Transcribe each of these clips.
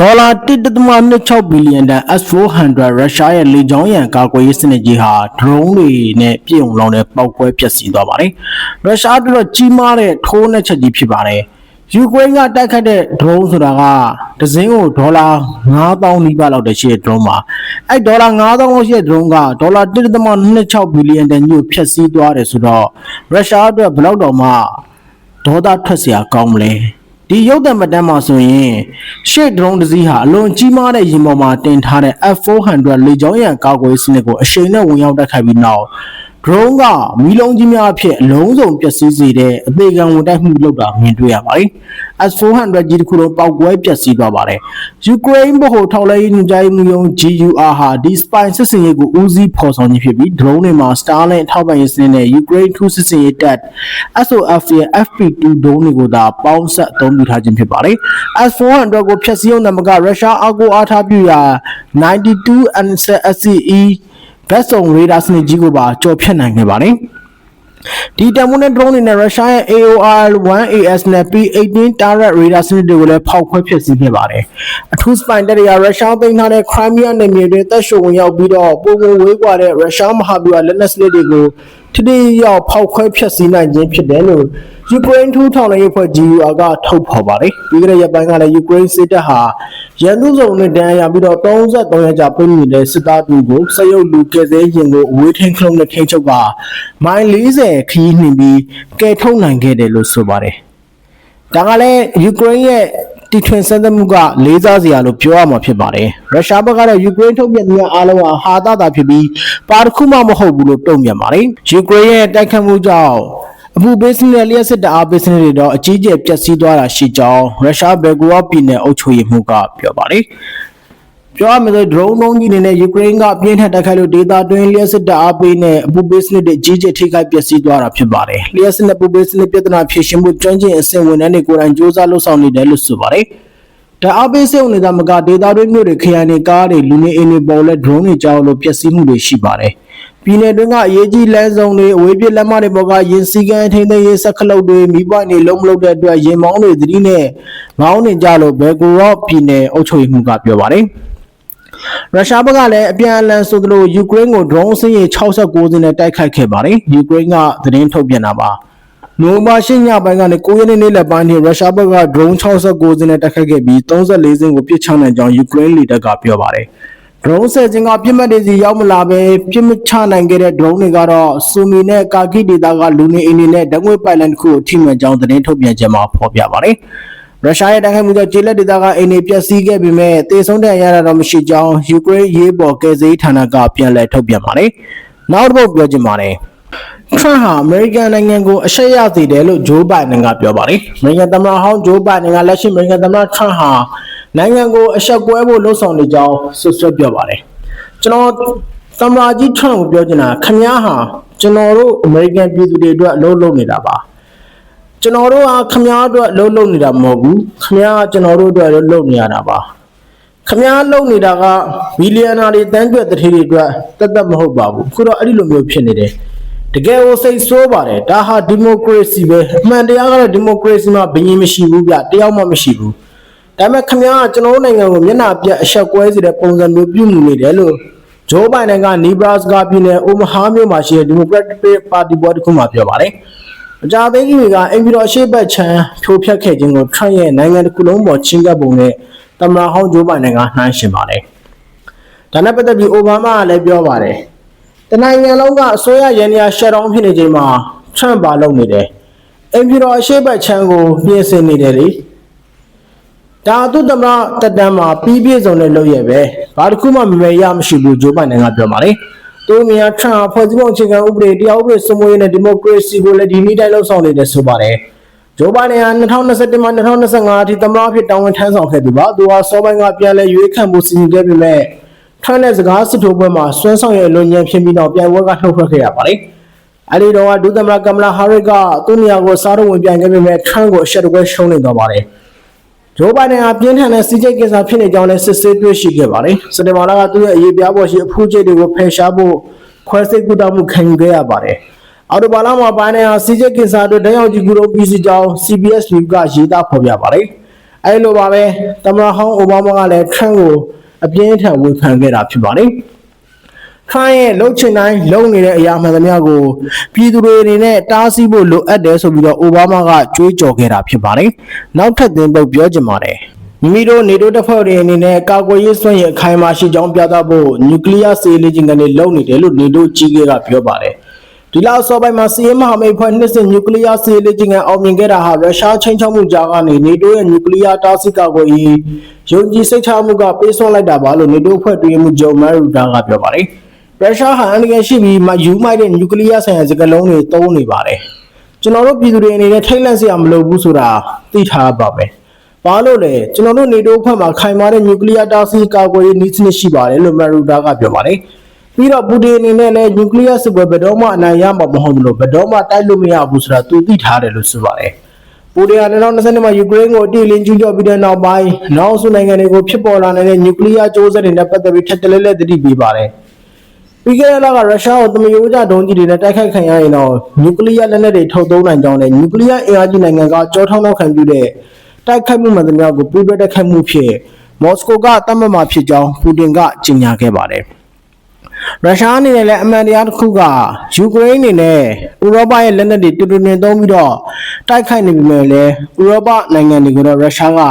ဒေါ်လာ1.26ဘီလီယံတန် S400 ရုရှားရဲ့လေကြောင်းရန်ကာကွယ်ရေးစနစ်ကြီးဟာဒရုန်းတွေနဲ့ပြည့်ုံလောင်တဲ့ပောက်ကွဲပျက်စီးသွားပါတယ်။ရုရှားတို့ကြီးမားတဲ့ထိုးနှက်ချက်ကြီးဖြစ်ပါတယ်။ယူကရိန်းကတိုက်ခတ်တဲ့ဒရုန်းဆိုတာကဒဇင်းကိုဒေါ်လာ9000နီးပါးလောက်တရှိတဲ့ဒရုန်းပါ။အဲ့ဒေါ်လာ9000လောက်ရှိတဲ့ဒရုန်းကဒေါ်လာ1.26ဘီလီယံတန်ကြီးကိုဖျက်ဆီးသွားတယ်ဆိုတော့ရုရှားအတွက်ဘယ်လောက်တောင်မှဒေါသထွက်စရာကောင်းမလဲ။ ဒီရုပ်သံမတန်းမှာဆိုရင်ရှေ့ဒရုန်းတစ်စီးဟာအလွန်ကြီးမားတဲ့ရင်ပေါ်မှာတင်ထားတဲ့ F400 လေကြောင်းရန်ကာကွယ်စနစ်ကိုအရှိန်နဲ့ဝင်ရောက်တိုက်ခိုက်ပြီးနောက် ဒရုန်းကမီးလုံးကြီးများအဖြစ်အလုံးစုံပျက်စီးစေတဲ့အသေးခံဝင်တိုက်မှုလုပ်တာမြင်တွေ့ရပါတယ်။ S400 ကြီးတစ်ခုလုံးပောက်ကွဲပျက်စီးသွားပါတယ်။ယူကရိန်းဗဟိုထောက်လှမ်းရေးညွှန်ကြားမှုရုံး GUR ဟာဒီ spy စစ်စင်ရေးကိုဦးစီးဖော်ဆောင်ခြင်းဖြစ်ပြီးဒရုန်းတွေမှာ Starlink ထောက်ပံ့ရေးစနစ်နဲ့ယူကရိန်းထူးစစ်စင်ရေးတပ် SOF ရဲ့ FP2 ဒရုန်းတွေကိုသာပေါင်းဆက်အသုံးပြုထားခြင်းဖြစ်ပါတယ်။ S400 ကိုဖျက်ဆီးအောင်တမကရုရှားအကူအားထားပြုရာ 92 NSCE ဘက်စုံရေဒါစနစ်ကြီးကိုပါကျော်ဖြတ်နိုင်ခဲ့ပါတယ်။ဒီတမွန်းတဲ့ drone တွေနဲ့ရုရှားရဲ့ AOR-1AS နဲ့ P-18 Turret radar စနစ်တွေကိုလည်းဖောက်ခွဲဖျက်ဆီးခဲ့ပါတယ်။အထူးစပိုင်တပ်တွေကရုရှားသိမ်းထားတဲ့ Crimea နယ်မြေတွေတက်ရှိုံဝင်ရောက်ပြီးတော့ပုံပုံဝေးကွာတဲ့ရုရှားမဟာဗျူဟာလက်နက်စနစ်တွေကို ထိထိရောက်ဖောက်ခွဲဖျက်ဆီးနိုင်ခြင်းဖြစ်တယ်လို့ယူကရိန်းထူးထောက်လှမ်းရေးဖွဲ့ GUR ကထုတ်ဖော်ပါတယ်။ပြီးကြတဲ့ရက်ပိုင်းကလည်းယူကရိန်းစစ်တပ်ဟာရန်သူစုံနဲ့တန်းရပြီးတော့33ရက်ကြာပြည်နေတဲ့စစ်သားတူကိုစရုပ်လူကဲစဲရင်ကိုအဝေးထိန်းခလုံးနဲ့ထိန်းချုပ်ကမိုင်40ခရီးနှင်ပြီးကဲထုတ်နိုင်ခဲ့တယ်လို့ဆိုပါတယ်။ဒါကလည်းယူကရိန်းရဲ့ တီထွင်စံသမှုကလေးစားစရာလို့ပြောရမှာဖြစ်ပါတယ်။ရုရှားဘက်ကတော့ယူကရိန်းထုတ်ပြန်တဲ့အားလုံးဟာဟာတာတာဖြစ်ပြီးပါတစ်ခုမှမဟုတ်ဘူးလို့တုံ့ပြန်ပါတယ်။ယူကရိန်းရဲ့တိုက်ခတ်မှုကြောင့်အပူပေးစနစ်လျှက်စစ်တအားပေးစနစ်တွေတော့အကြီးကျယ်ပျက်စီးသွားတာရှိကြောင်းရုရှားဘယ်ဂူရောပြည်နယ်အုပ်ချုပ်ရေးမှူးကပြောပါတယ်။ ပြောရမယ်ဆို drone လုံးကြီးတွေနဲ့ယူကရိန်းကပြင်းထန်တိုက်ခိုက်လို့ဒေတာတွင်းလျှက်စစ်တအားပေးနဲ့အပူပေးစနစ်တွေကြီးကျယ်ထိခိုက်ပျက်စီးသွားတာဖြစ်ပါတယ်။လျှက်စစ်နဲ့ပူပေးစနစ်ပြဿနာဖြေရှင်းမှုကျွမ်းကျင်အဆင့်ဝန်ထမ်းတွေကိုယ်တိုင်စ조사လှုပ်ဆောင်နေတယ်လို့ဆိုပါတယ်။ဒါအပိစေုံနေတာမကဒေတာတွင်းမြို့တွေခရိုင်တွေကားတွေလူနေအိမ်တွေပေါ်လဲ drone တွေကြောက်လို့ပျက်စီးမှုတွေရှိပါတယ်။ပြည်နယ်တွင်းကအရေးကြီးလမ်းဆောင်တွေအဝေးပြလမ်းမတွေပေါ်ကရင်စည်းကမ်းထိန်းသိမ်းရေးစက်ခလုတ်တွေမိပွိုင်းတွေလုံးမလုံးတဲ့အတွက်ရင်မောင်းတွေသတိနဲ့မောင်းနေကြလို့ဘယ်ကူရော့ပြည်နယ်အုပ်ချုပ်ရေးမှူးကပြောပါတယ်။ ရုရှားဘက်ကလည်းအပြန်အလှန်ဆိုသလိုယူကရိန်းကို drone စင်းရေ69စင်းနဲ့တိုက်ခိုက်ခဲ့ပါတယ်။ယူကရိန်းကသတင်းထုတ်ပြန်တာပါ။နိုဝင်ဘာ၈ညပိုင်းကနေ9ရက်နေ့နေ့လယ်ပိုင်းထိရုရှားဘက်က drone 69စင်းနဲ့တိုက်ခိုက်ခဲ့ပြီး34စင်းကိုပစ်ချနိုင်ကြောင်းယူကရိန်းလေတပ်ကပြောပါတယ်။ drone ဆယ်စင်းကပြစ်မှတ်တွေစီရောက်မလာပဲပြစ်မချနိုင်ခဲ့တဲ့ drone တွေကတော့စူမီနဲ့ကာကိဒေတာကလူနေအိမ်တွေနဲ့ဓာတ်ငွေ့ပိုက်လိုင်းတစ်ခုကိုထိမှန်ကြောင်းသတင်းထုတ်ပြန်ချက်မှာဖော်ပြပါတယ်။ ရုရှားရဲ့တိုက်ခိုက်မှုကြောင့်ကျေးလက်ဒေသကအိမ်တွေပျက်စီးခဲ့ပေမဲ့တေဆုံးတဲ့ရတာတော့မရှိကြောင်းယူကရိန်းရေးပေါ်ကယ်ဆယ်ရေးဌာနကပြန်လည်ထုတ်ပြန်ပါတယ်။နောက်တစ်ပုတ်ပြောချင်ပါတယ်။ Trump ဟာအမေရိကန်နိုင်ငံကိုအရှက်ရစေတယ်လို့ဂျိုးဘိုင်ဒန်ကပြောပါတယ်။အမေရိကန်သမ္မတဟောင်းဂျိုးဘိုင်ဒန်ကလက်ရှိအမေရိကန်သမ္မတ Trump ဟာနိုင်ငံကိုအရှက်ကွဲဖို့လှုံ့ဆော်နေကြောင်းဆွဆွဲပြောပါတယ်။ကျွန်တော်သမ္မတကြီး Trump ကိုပြောချင်တာခင်ဗျားဟာကျွန်တော်တို့အမေရိကန်ပြည်သူတွေအတွက်အလုပ်လုပ်နေတာပါ။ ကျွန်တော်တို့ဟာခင်ဗျားအတွက်အလုပ်လုပ်နေတာမဟုတ်ဘူး။ခင်ဗျားကကျွန်တော်တို့အတွက်အလုပ်လုပ်နေရတာပါ။ခင်ဗျားလုပ်နေတာကဘီလီယံနာတွေတန်းကျွတ်တထေးတွေအတွက်တက်တက်မဟုတ်ပါဘူး။ခုတော့အဲ့ဒီလိုမျိုးဖြစ်နေတယ်။တကယ်ကိုစိတ်ဆိုးပါတယ်ဒါဟာဒီမိုကရေစီပဲအမှန်တရားကတော့ဒီမိုကရေစီမှာဘယင်မရှိဘူးဗျတယောက်မှမရှိဘူးဒါပေမဲ့ခင်ဗျားကကျွန်တော်တို့နိုင်ငံကိုမျက်နှာပြတ်အဆက်ကွဲစေတဲ့ပုံစံမျိုးပြုမှုနေတယ်လို့ဂျိုးဘိုင်ဒန်ကနီဘရာစကာပြည်နယ်အိုမဟာမြို့မှာရှိတဲ့ဒီမိုကရက်တစ်ပါတီဘော်တစ်ခုမှာပြောပါတယ် အကြသိန်းကြီးကအင်ပြည်တော်အရှိတ်ဘက်ချမ်းဖြိုဖျက်ခဲ့ခြင်းကိုထရန့်ရဲ့နိုင်ငံတစ်ခုလုံးပေါ်ချင်းကပ်ပုံနဲ့သမ္မတဟောင်းဂျိုးဘိုင်ဒန်ကနှိုင်းရှင်ပါတယ်ဒါနဲ့ပတ်သက်ပြီးအိုဘားမားကလည်းပြောပါတယ်တနိုင်ငံလုံးကအစိုးရရန်ရာရှက်ဒေါင်းဖြစ်နေချိန်မှာထရန့်ပါလုပ်နေတယ်အင်ပြည်တော်အရှိတ်ဘက်ချမ်းကိုပြင်ဆင်နေတယ်လေဒါသူတမတက်တန်းမှာပြီးပြည့်စုံတဲ့လုပ်ရပဲဘာတစ်ခုမှမမေရမရှိဘူးဂျိုးဘိုင်ဒန်ကပြောပါတယ် သူမြန်ထရန့်ဖွဲ့စည်းပုံအခြေခံဥပဒေတရားဥပဒေစိုးမိုးရေးနဲ့ဒီမိုကရေစီကိုလည်းဒီနည်းတိုင်းလှုပ်ဆောင်နေတယ်ဆိုပါတယ်ဂျိုးဘိုင်ဒန်ဟာ2021မှ2025အထိသမ္မတဖြစ်တောင်းဝန်ထမ်းဆောင်ခဲ့သူပါသူဟာစောပိုင်းကပြန်လည်ရွေးခံမှုစီစဉ်ခဲ့ပေမဲ့ထရန့်တဲ့စကားစစ်ထိုးပွဲမှာဆွမ်းဆောင်ရဲ့လွန်ညံဖြစ်ပြီးတော့ပြိုင်ပွဲကနှုတ်ထွက်ခဲ့ရပါတယ်အဲဒီတော့ဒုသမ္မတကမလာဟာရစ်ကသူ့နေရာကိုစားတော့ဝင်ပြိုင်ခဲ့ပေမဲ့ထရန့်ကိုအရှက်တကွဲရှုံးနေသွားပါတယ် ဂျိုးဘိုင်ဒန်ဟာပြင်းထန်တဲ့စီးကျိတ်ကင်ဆာဖြစ်နေကြောင်းလည်းစစ်ဆေးတွေ့ရှိခဲ့ပါတယ်။စက်တင်ဘာလကသူ့ရဲ့အရေးပြားပေါ်ရှိအဖူးကျိတ်တွေကိုဖယ်ရှားဖို့ခွဲစိတ်ကုသမှုခံယူခဲ့ရပါတယ်။အော်တိုဘာလမှာဘိုင်ဒန်ဟာစီးကျိတ်ကင်ဆာအတွက်တန်းရောက်ကြီးကူတော့ပြီးစီကြောင်း CBS News ကရေးသားဖော်ပြပါတယ်။အဲလိုပါပဲသမ္မတဟောင်းအိုဘားမားကလည်းထရန့်ကိုအပြင်းအထန်ဝေဖန်ခဲ့တာဖြစ်ပါတယ် ထရန့်ရဲ့လှုပ်ချင်တိုင်းလုံနေတဲ့အရာမှန်သမျှကိုပြည်သူတွေအနေနဲ့တားဆီးဖို့လိုအပ်တယ်ဆိုပြီးတော့အိုဘားမားကကြွေးကြော်ခဲ့တာဖြစ်ပါတယ်နောက်ထပ်သင်ပုတ်ပြောချင်ပါတယ်မိမိတို့နေတိုးတပ်ဖွဲ့တွေအနေနဲ့ကာကွယ်ရေးစွမ်းရည်အခိုင်အမာရှိကြောင်းပြသဖို့နျူကလ িয়ার စေလေ့ကျင့်ကနေလုပ်နေတယ်လို့နေတိုးကြီးကပြောပါတယ်ဒီလောက်အစောပိုင်းမှာစီးရဲမဟာမိတ်ဖွဲ့နှစ်စဉ်နျူကလ িয়ার စေလေ့ကျင့်ကန်အောင်မြင်ခဲ့တာဟာရုရှားချင်းချောက်မှုကြားကနေနေတိုးရဲ့နျူကလ িয়ার တားဆီးကာကွယ်ရေးယုံကြည်စိတ်ချမှုကပေးစွန့်လိုက်တာပါလို့နေတိုးဖွဲ့တွင်မှုဂျုံမန်ရူဒါကပြောပါတယ် ရုရှားဟာအန်ဒီကန်ရှိပြီးမှယူမိုက်တဲ့နျူကလ িয়ার ဆိုင်ရာစကားလုံးတွေသုံးနေပါတယ်ကျွန်တော်တို့ပြည်သူတွေအနေနဲ့ထိတ်လန့်စရာမလိုဘူးဆိုတာသိထားပါပဲ ဘာလို့လဲကျွန်တော်တို့နေတိုးဖွဲ့မှာခိုင်မာတဲ့နျူကလ িয়ার တားဆီးကာကွယ်ရေးနည်းစနစ်ရှိပါတယ်လို့မရူဒါကပြောပါတယ်ပြီးတော့ပူတင်အနေနဲ့လည်းနျူကလ িয়ার စစ်ပွဲဘယ်တော့မှအနိုင်ရမှာမဟုတ်ဘူးလို့ဘယ်တော့မှတိုက်လို့မရဘူးဆိုတာသူသိထားတယ်လို့ဆိုပါတယ်ပူတင်က2020မှာယူကရိန်းကိုအတိအလင်းကျူးကျော်ပြီးတဲ့နောက်ပိုင်းနောက်ဆုနိုင်ငံတွေကိုဖြစ်ပေါ်လာနေတဲ့နျူကလ িয়ার စ조사တွေနဲ့ပတ်သက်ပြီးထပ်တလဲလဲသတိပေးပါတယ် ပြီးခဲ့တဲ့လကရုရှားကိုသမယိုးကြဒုံးကြီးတွေနဲ့တိုက်ခိုက်ခံရရင်တော့နျူကလ িয়ার လက်နက်တွေထုတ်သုံးနိုင်ကြောင်းနဲ့နျူကလ িয়ার အင်အားကြီးနိုင်ငံကကြောထောက်နောက်ခံပြုတဲ့ တိုက်ခိုက်မှုမှန်သမျှကိုပူးတွဲတိုက်ခိုက်မှုဖြစ်မော်စကိုကတတ်မှတ်မှာဖြစ်ကြောင်းပူတင်ကကြေညာခဲ့ပါတယ်။ရုရှားအနေနဲ့လည်းအမှန်တရားတစ်ခုကယူကရိန်းအနေနဲ့ဥရောပရဲ့လက်နက်တွေတူတူနေသုံးပြီးတော့တိုက်ခိုက်နေပြီမဲ့လည်းဥရောပနိုင်ငံတွေကိုတော့ရုရှားက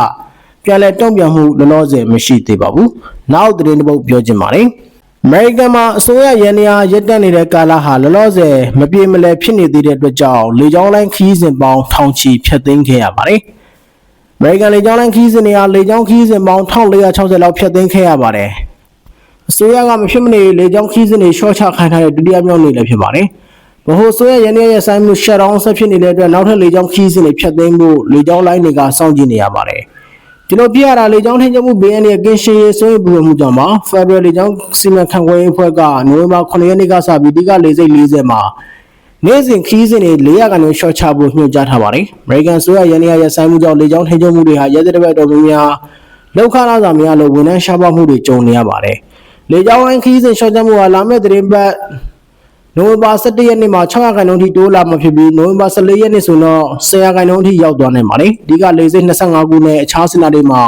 ပြန်လည်တုံ့ပြန်မှုလောလောဆယ်မရှိသေးပါဘူး။နောက်သတင်းတစ်ပုဒ်ပြောချင်ပါတယ်။ အ မေရိကန်မှာအစိုးရရန်နေရာရက်တက်နေတဲ့ကာလဟာလောလောဆယ်မပြေမလည်ဖြစ်နေသေးတဲ့အတွက်ကြောင့်လေကြောင်းလိုင်းခီးစဉ်ပေါင်းထောင်ချီဖျက်သိမ်းခဲ့ရပါတယ်။အမေရိကန်လေကြောင်းလိုင်းခီးစဉ်တွေဟာလေကြောင်းခီးစဉ်ပေါင်း1460လောက်ဖျက်သိမ်းခဲ့ရပါတယ်။အစိုးရကမဖြစ်မနေလေကြောင်းခီးစဉ်တွေရှော့ချခိုင်းထားတဲ့ဒုတိယမြောက်နေ့လည်းဖြစ်ပါတယ်။ဗဟိုအစိုးရရန်နေရာရဲ့ဆိုင်မှု shutdown ဆက်ဖြစ်နေတဲ့အတွက်နောက်ထပ်လေကြောင်းခီးစဉ်တွေဖျက်သိမ်းဖို့လေကြောင်းလိုင်းတွေကစောင့်ကြည့်နေရပါတယ်။ ဒီလိုပြရတာလေကြောင်းထိန်းချုပ်မှုဘေးအန္တရာယ်ကင်းရှင်းရေးစိုးရိမ်ပူပန်မှုကြောင့်ပါ Federal လေကြောင်းစီမံခန့်ခွဲရေးအဖွဲ့ကနိုဝင်ဘာ9ရက်နေ့ကစပြီးဒီကလေဆိပ်40မှာနေ့စဉ်ခီးစဉ်တွေ400ကနေရှော့ချဖို့ညွှန်ကြားထားပါတယ်။ American ဆိုရရန်နေရရဆိုင်မှုကြောင့်လေကြောင်းထိန်းချုပ်မှုတွေဟာရဲတဲ့ဘက်တော်များများလောက်ခလာစာများလို့ဝန်ထမ်းရှားပါမှုတွေကြုံနေရပါတယ်။လေကြောင်းလိုင်းခီးစဉ်ရှော့ချမှုဟာလာမယ့်သတင်းပတ် နိုဝင်ဘာ17ရက်နေ့မှာ600ခန့်နှုန်းထိတိုးလာမှာဖြစ်ပြီးနိုဝင်ဘာ14ရက်နေ့ဆိုတော့1000ခန့်နှုန်းထိရောက်သွားနိုင်ပါတယ်။ဒီကလေဆိပ်25ခုနဲ့အခြားစင်တာတွေမှာ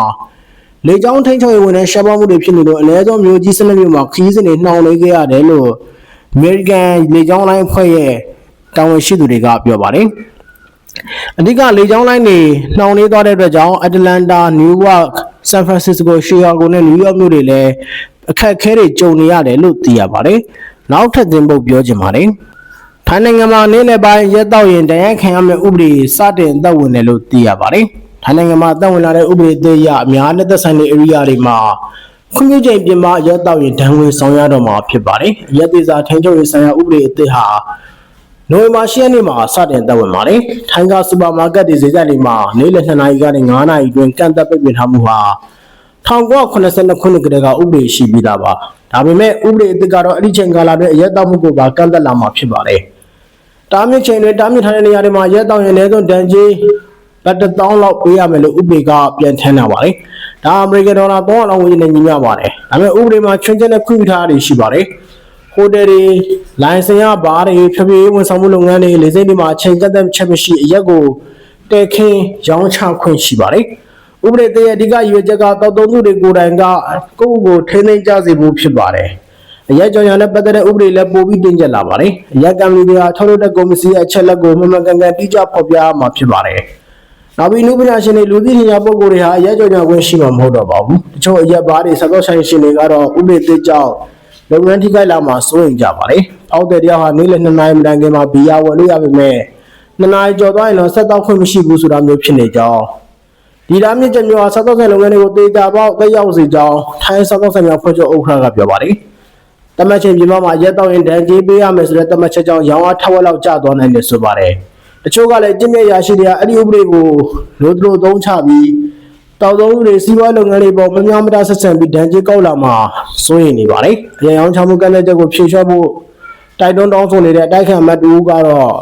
လေကြောင်းထိန်းချုပ်ရေးဝန်ထမ်းရှားပါမှုတွေဖြစ်နေလို့အ ਨੇ ဆုံးမျိုးကြီး12မျိုးမှာခီးစဉ်တွေနှောင်နေခဲ့ရတယ်လို့ American လေကြောင်းလိုင်းအဖွဲ့ရဲ့တာဝန်ရှိသူတွေကပြောပါတယ်။အဓိကလေကြောင်းလိုင်းတွေနှောင်နေသွားတဲ့အတွက်ကြောင့်အတ္တလန္တာနယူးယောက်ဆန်ဖရန်စစ္စကိုရှီကာဂိုနဲ့နယူးယောက်မြို့တွေလည်းအခက်အခဲတွေကြုံနေရတယ်လို့သိရပါတယ်။ နောက်ထပ်သင်ပုတ်ပြောချင်ပါတယ်။ထိုင်းနိုင်ငံမှာနေ့လယ်ပိုင်းရက်တော့ရင်တရားခံရမယ့်ဥပဒေစတင်အသက်ဝင်တယ်လို့သိရပါတယ်။ထိုင်းနိုင်ငံမှာအသက်ဝင်လာတဲ့ဥပဒေအသစ်အရအများနဲ့သက်ဆိုင်တဲ့ area တွေမှာခွင့်ပြုချိန်ပြင်ပရက်တော့ရင်ဒဏ်ငွေဆောင်ရတော့မှာဖြစ်ပါတယ်။ရက်သေးစာထိန်းချုပ်ရေးဆိုင်ရာဥပဒေအသစ်ဟာနိုဝင်ဘာ10ရက်နေ့မှာစတင်သက်ဝင်ပါတယ်။ထိုင်းကစူပါမားကတ်တွေဈေးဆိုင်တွေမှာနေ့လယ်2နာရီကနေ9နာရီအတွင်းကန့်သက်ပိတ်ပင်ထားမှုဟာ 1982ခုနှစ်ကတည်းကဥပဒေရှိပြီးသားပါ။ဒါပေမဲ့ဥပဒေအသစ်ကတော့အဲ့ဒီချိန်ကာလအတွင်းအရက်တော့မှုကိုပါကန့်သက်လာမှာဖြစ်ပါတယ်။တားမြစ်ချိန်တွေတားမြစ်ထားတဲ့နေရာတွေမှာရက်တော့ရင်အနည်းဆုံးဒဏ်ကြေးဘတ်1000လောက်ပေးရမယ်လို့ဥပဒေကပြန်ထမ်းလာပါတယ်။ဒါအမေရိကန်ဒေါ်လာ300လောက်ဝန်းကျင်နဲ့ညီမျှပါတယ်။ဒါပေမဲ့ဥပဒေမှာချွင်းချက်နဲ့ခွင့်ပြုထားတာတွေရှိပါတယ်။ဟိုတယ်တွေလိုင်စင်ရဘားတွေဖြည်းဖြည်းဝန်ဆောင်မှုလုပ်ငန်းတွေလေဆိပ်တွေမှာအချိန်ကန့်သတ်ချက်မရှိအရက်ကိုတဲခင်းရောင်းချခွင့်ရှိပါတယ်။ ဥပဒေတည်းရဲ့အဓိကရည်ရွယ်ချက်ကတောက်တုံးမှုတွေကိုယ်တိုင်ကကိုယ့်ကိုယ်ထိန်းသိမ်းကြစေဖို့ဖြစ်ပါတယ်။အရက်ကြောင်ရနဲ့ပတ်သက်တဲ့ဥပဒေလည်းပိုပြီးတင်းကျပ်လာပါတယ်။အရက်ကံလူတွေဟာထုတ်လုပ်တဲ့ကော်မစီရဲ့အချက်လက်ကိုမှန်မှန်ကန်ကန်တိကျဖော်ပြရမှာဖြစ်ပါတယ်။နောက်ပြီးလူပညာရှင်တွေလူသိပညာပုဂ္ဂိုလ်တွေဟာအရက်ကြောင်ရခွင့်ရှိမှာမဟုတ်တော့ပါဘူး။တချို့အရက်ဘားတွေစသောက်ဆိုင်ရှင်တွေကတော့ဥပဒေသစ်ကြောင့်လုပ်ငန်းထိခိုက်လာမှာစိုးရိမ်ကြပါတယ်။အောက်တဲ့တရားဟာနေ့လယ်2နာရီမတိုင်ခင်မှာဘီယာဝယ်လို့ရပါမယ်။2နာရီကျော်သွားရင်တော့ဆက်တောက်ခွင့်မရှိဘူးဆိုတာမျိုးဖြစ်နေကြောင်း ဒီလားမြင့်ချက်မျိုးဟာစသောက်ဆိုင်လုပ်ငန်းတွေကိုတေချာပေါက်တက်ရောက်စေကြောင်းထိုင်းစသောက်ဆိုင်များဖွဲ့ချုပ်ဥက္ကဋ္ဌကပြောပါတယ်။တမတ်ချင်းပြည်မမှာရက်တော့ရင်ဒဏ်ကြေးပေးရမယ်ဆိုတဲ့တမတ်ချက်ကြောင့်ရောင်းအားထက်ဝက်လောက်ကျသွားနိုင်တယ်ဆိုပါတယ်။တချို့ကလည်းကျင့်မြတ်ရာရှိတွေကအဲ့ဒီဥပဒေကိုလို့တို့သုံးချပြီးတောက်သုံးလူတွေစီးပွားလုပ်ငန်းတွေပေါ်မများမတာဆက်ဆံပြီးဒဏ်ကြေးကောက်လာမှာစိုးရိမ်နေပါတယ်။အရင်အောင်ချမှုကန့်တဲ့ချက်ကိုဖြေလျှော့ဖို့တိုက်တွန်းတောင်းဆိုနေတဲ့အတိုက်ခံမတ်တူကတော့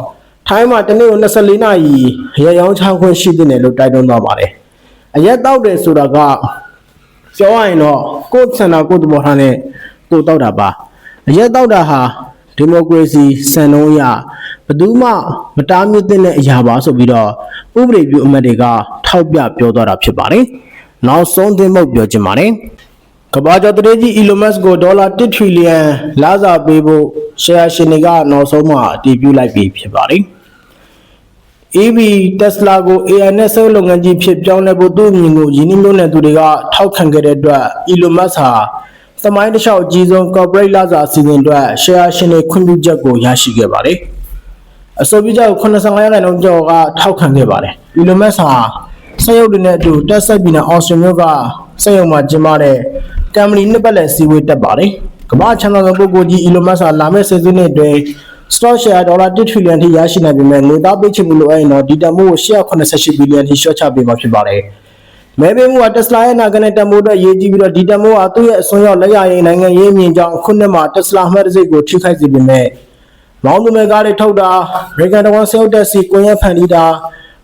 ထိုင်းမှာတနေ့ကို24နာရီရေရောင်းချခွင့်ရှိတဲ့တယ်လို့တိုက်တွန်းသွားပါတယ်။ အရက်တောက်တယ်ဆိုတာကပြောရရင်တော့ကိုယ်ဆန္ဒကိုယ်သဘောထားနဲ့ကိုယ်တောက်တာပါ။အရက်တောက်တာဟာဒီမိုကရေစီစံနှုန်းအရဘယ်သူမှမတားမြစ်တဲ့အရာပါဆိုပြီးတော့ဥပဒေပြုအမတ်တွေကထောက်ပြပြောသွားတာဖြစ်ပါတယ်။နောက်ဆုံးသင်းမုတ်ပြောချင်ပါတယ်။ကမ္ဘာကျော်တရေကြီး Elon Musk ကိုဒေါ်လာ1 trillion လာစားပေးဖို့ရှယ်ယာရှင်တွေကနောက်ဆုံးမှအတည်ပြုလိုက်ပြီဖြစ်ပါတယ်။ EV Tesla ကို AI နဲ့ဆက်လုပ်ငန်းကြီးဖြစ်ပြောင်းလဲဖို့သူ့အမြင်ကိုယင်းနှိမ့်လို့တဲ့သူတွေကထောက်ခံခဲ့တဲ့အတွက် Elon Musk ဟာသမိုင်းတစ်လျှောက်အကြီးဆုံး corporate လာစာအစီအစဉ်အတွက် share ရှင်တွေခွင့်ပြုချက်ကိုရရှိခဲ့ပါတယ်။အဆိုပြုချက်ကို85ရာခိုင်နှုန်းကျော်ကထောက်ခံခဲ့ပါတယ်။ Elon Musk ဟာစက်ရုပ်တွေနဲ့အတူတက်ဆက်ပြည်နယ်အော်စတြေးလျကစက်ရုံမှာကျင်းပတဲ့ကမ်ပဏီနှစ်ပတ်လည်စည်းဝေးတက်ပါတယ်။ကမ္ဘာ့ချမ်းသာဆုံးပုဂ္ဂိုလ်ကြီး Elon Musk ဟာလာမယ့်ဆယ်စုနှစ်အတွင်း stock share ဒေါ်လာ1 trillion ထိရရှိနိုင်ပေမဲ့ငွေသားပေးချေမှုလိုအပ်ရင်တော့ဒီတန်ဖိုးကို188ဘီလီယံထိလျှော့ချပေးမှာဖြစ်ပါတယ်။မဲပေးမှုက Tesla ရဲ့နာဂနဲ့တန်ဖိုးအတွက်ရေးကြည့်ပြီးတော့ဒီတန်ဖိုးဟာသူ့ရဲ့အစွန်းရောက်လက်ရရင်နိုင်ငံရေးအမြင်ကြောင့်ခုနှစ်မှာ Tesla အမှတ်တံဆိပ်ကိုထိခိုက်စေပေမဲ့မောင်းသူမဲ့ကားတွေထုတ်တာအမေရိကန်တဝန်ဆဲုပ်တက်စီကွန်ရက်ဖန်တီးတာ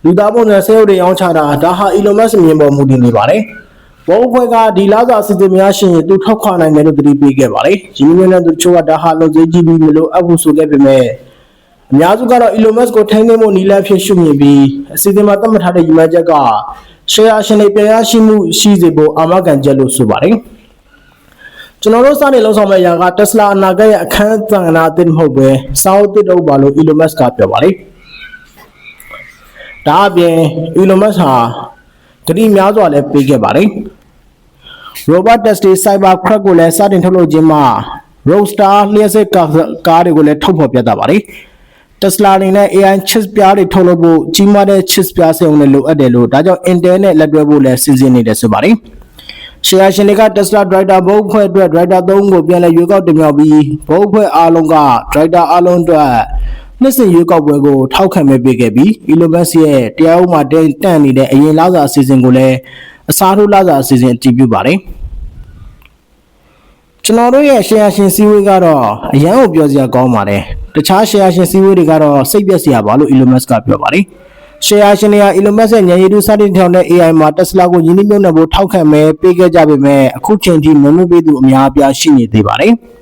လူသားပုံစံဆဲုပ်တွေရောင်းချတာဒါဟာ Elon Musk မြင်ပေါ်မူတည်နေပါတယ်။ ဘောဖွဲ့ကဒီလာစာစစ်စစ်များရှင်သူထောက်ခွာနိုင်တယ်လို့တတိပေးခဲ့ပါတယ်။ဂျီမီနဲ့သူချို့ကဒါဟာလုံသေးကြည့်ပြီးမလို့အပ်ဖို့ဆိုခဲ့ပေမဲ့အများစုကတော့ Elon Musk ကိုထိန်းသိမ်းဖို့နီလန်းဖြစ်ရှုမြင်ပြီးအစီအစဉ်မှာသတ်မှတ်ထားတဲ့ရည်မှန်းချက်က share ရှင်တွေပြန်ရရှိမှုရှိစေဖို့အာမခံချက်လို့ဆိုပါတယ်။ကျွန်တော်တို့စနေလုံးဆောင်မဲ့ရာက Tesla အနာဂတ်ရဲ့အခန်းသံဃာအသစ်မဟုတ်ပဲစောင်းအသစ်တော့ပါလို့ Elon Musk ကပြောပါတယ်။ဒါအပြင် Elon Musk ဟာ ဂတိများစွာလည်းပေးခဲ့ပါတယ်။ Robot Tesla Cybertruck ကိုလည်းစတင်ထုတ်လုပ်ခြင်းမှာ Roadster လျှက်စစ်ကားတွေကိုလည်းထုတ်ဖော်ပြသပါတယ်။ Tesla အနေနဲ့ AI chips ပြားတွေထုတ်လုပ်ဖို့ကြီးမားတဲ့ chips ပြားစက်ရုံတွေလိုအပ်တယ်လို့ဒါကြောင့် Intel နဲ့လက်တွဲဖို့လည်းစီစဉ်နေတယ်ဆိုပါတယ်။ရှယ်ယာရှင်တွေက Tesla Driver ဘုတ်ဖွဲ့အတွက် Driver 3ကိုပြန်လည်ရွေးကောက်တင်မြှောက်ပြီးဘုတ်ဖွဲ့အားလုံးက Driver အားလုံးအတွက် နှစ်စဉ်ရွေးကောက်ပွဲကိုထောက်ခံမဲ့ပေးခဲ့ပြီး Elon Musk ရဲ့တရားဥပမာတန်တန့်နေတဲ့အရင်လာစာအစီအစဉ်ကိုလည်းအစားထိုးလာစာအစီအစဉ်အတည်ပြုပါတယ်။ကျွန်တော်တို့ရဲ့ရှယ်ယာရှင်စည်းဝေးကတော့အရန်ကိုပြောစရာကောင်းပါတယ်။တခြားရှယ်ယာရှင်စည်းဝေးတွေကတော့စိတ်ပြက်စရာပါလို့ Elon Musk ကပြောပါတယ်။ရှယ်ယာရှင်တွေက Elon Musk ရဲ့ဉာဏ်ရည်တုစတင်ထောင်တဲ့ AI မှာ Tesla ကိုယင်းနှိမ့်မြုပ်နှံဖို့ထောက်ခံမဲပေးခဲ့ကြပေမဲ့အခုချိန်ထိမမပေးသူအများအပြားရှိနေသေးပါတယ်။